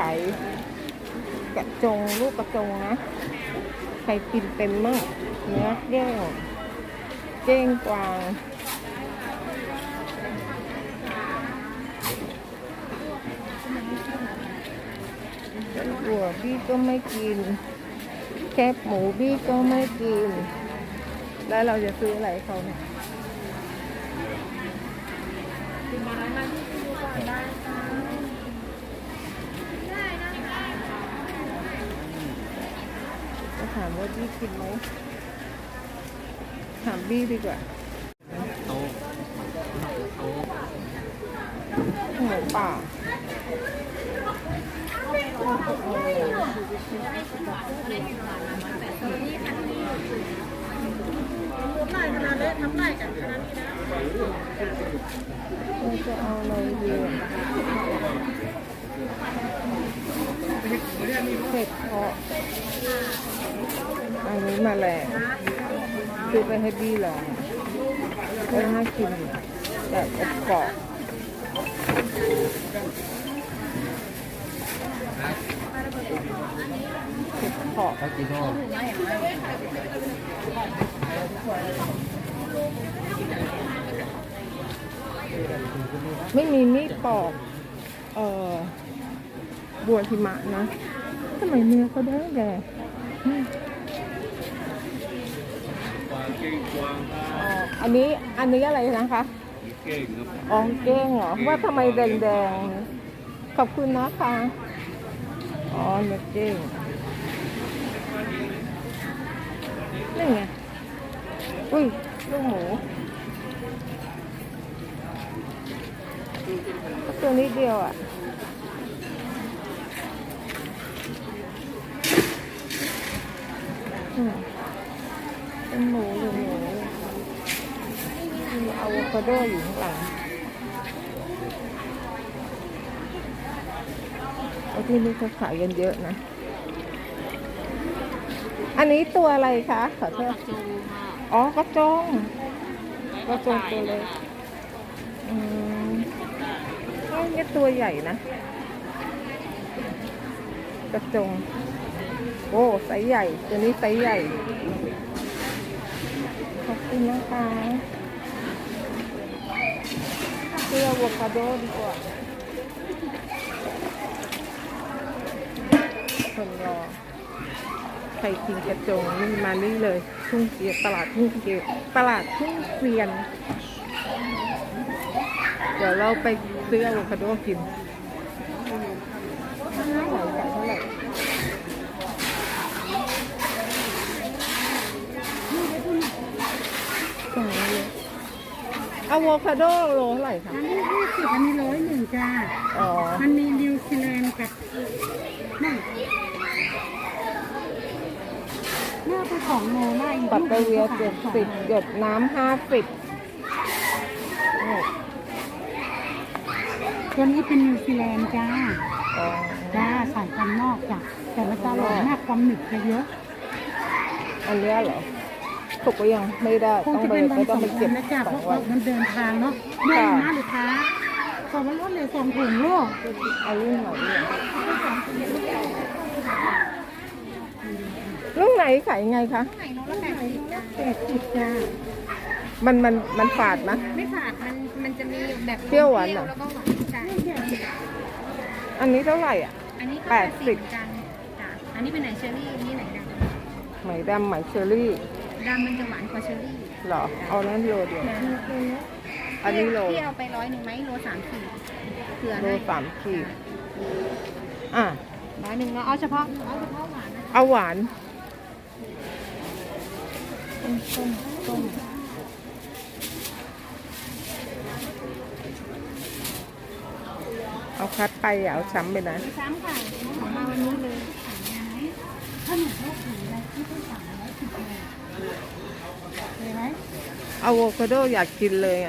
ขายกระจงลูกกระจงนะใครกินเป็นมั่งเนื้อเก้งเก้งกวางหัวบี้ก็ไม่กิน แคบหมูบี้ก็ไม่กิน แล้วเราจะซื้ออะไรเขาเนี่ย จะถามว่าบี้กินไหมถามบี้ดีกว่าโต๊ะโต๊ะหมูป่าเราจะเอาอะไรดีอะ เผ็ดเพาะอันนี้มาแรงซื้อไปให้บี้ลองก็น่ากินแบบอบกรอบเผ็ดเพาะเขากินโน่ไม่มีมีดปอก เอ่อบัวหิมะนะทำไมเนื้อเขาได้แดงแกอันนี้อันนี้อะไรนะคะเก่งครับอ๋อเก้งเหรอว่าทำไมแดงๆขอบคุณนะคะอ๋อเนื้อเก้งนี่ไงอุ้ยลูกหมู ตัวนิดเดียวอะอืมเป็นหมูหรือหมูมีอะโวคาโดอยู่ข้างหลังไอ้ที่นี่เขาขายกันเยอะนะ อันนี้ตัวอะไรคะ ขอโทษอ๋อกระจงกระจงตัวเล็กอืมี่ตัวใหญ่นะ กระจง โอ้ไซส์ใหญ่ ตัวนี้ไซส์ใหญ่ ขอบคุณนะคะเสื้ออะโวคาโดดีกว่าคนรอใครกินกระจงนี่มานี่เลย ทุ่งเกียตลาดทุ่งเกียตลาดทุ่งเกวียน เดี๋ยวเราไป ซื้ออะโวคาโดกินเท่าไหร่จ่ายเท่าไหร่สองโลอะโวคาโดโลเท่าไหร่คะอันนี้ห้าสิบอันนี้ร้อยหนึ่งจ้า อ๋อ มันมีนิวซีแลนด์กับนั่นน่าเป็นของโนล่าอีกปัตเตอร์เวียเจ็ดสิบหยดน้ำห้าสิบ ตัวนี้เป็นนิวซีแลนด์จ้าอ๋อจ้าสายพันธุ์นอกจ้ะแต่มันจะอร่อยมากความหนึบจะเยอะอันเนี้ยเหรอสุกก็ยังไม่ได้คงต้องจะไปเป็นวันก็สต้องงไปกเก็ราบนต์นะจ้าเพสอราะงว่าวันมันเดินทางเนาะเดินนะลูกค้าขอมาลดเลยสองถุงลูกเอาลูกไหนเนี่ยลูกไหนขายยังไงคะไหนน้องละแปดสิบจ้าแปดสิบจ้ามันมันมันฝาดนะไม่ฝาดมันมันจะมี แบบเปรี้ยวหวานเหรอ แล้วก็หวานใช่อันนี้เท่าไหร่อะ อันนี้ก็แปแปดดสิสิบบกันจ้ะอันนี้เป็นไหนเชอรี่อันนี้ไหนดไหมดำไหมเชอรี่ำดำมันจะหวานกว่าเชอรี่เหรอ เอานั้นโลเดียวอันนี้โล พี่เอาไปร้อยหนึ่งไหมโลสามขีดเผื่อโลให้สามขีดอะ ร้อยหนึ่งเนาะเอาเฉพาะเอาเฉพาะหวานนะเอาหวาน ต้มต้มต้ม ทัดไปอย่าเอาช้ำไปนะซ้ำค่ะของมาวันนี้เลยถ้าหนูชอบถึงอะไรที่ต้องสั่งร้อยสิบเลยเลยไหมอะโวคาโดอยากกินเลยอะ